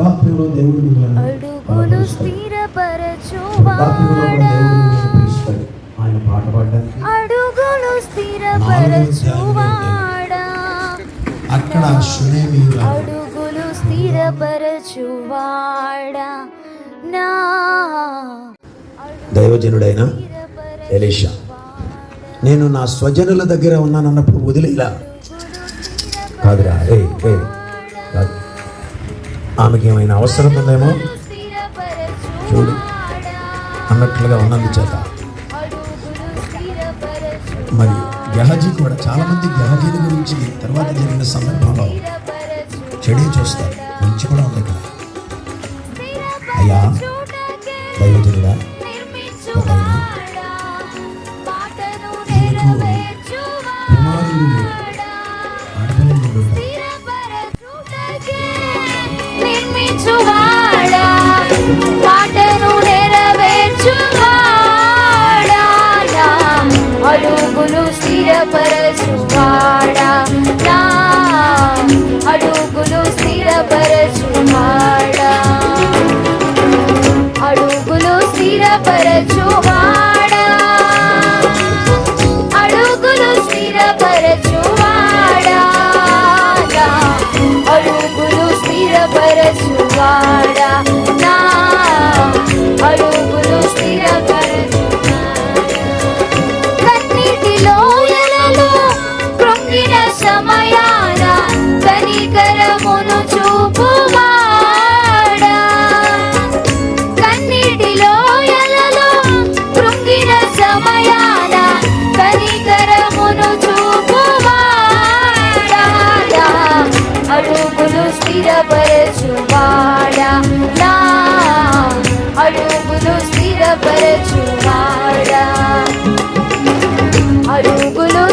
వృద్ధాప్యంలో దేవుడు మిమ్మల్ని అడుగులు స్థిరపరచువాడా? ఆయన పాట పాడడానికి అడుగులు స్థిరపరచువాడా? అక్కడ సునేమి అడుగులు స్థిరపరచువాడా? నా దైవజనుడైన ఎలీషా నేను నా స్వజనుల దగ్గర ఉన్నానన్నప్పుడు వదిలేలా కాదురా ఏ ఏ ఆమెకి ఏమైనా అవసరం ఉందేమో? చూడు. అన్నట్లుగా ఉన్నందుచేత. మరి గహజీ కూడా చాలా మంది గురించి తర్వాత జరిగిన సందర్భంలో చెడే చూస్తారు. మంచి కూడా ఉంది అయ్యా దైవజనుడా స్థిరపరచువాడా నా అడుగులు స్థిరపరచువాడా? అడుగులు స్థిరపరచువాడా? అడుగులు స్థిరపరచువాడా? నా అడుగులు స్థిరపరచువాడా? సమయాన కనికరమును చూపువాడా. కన్నిటిలో ఎలలో కృంగిన సమయాన కనికరమును చూపువాడా. అడుగులు స్థిరపరచువాడా. నా అడుగులు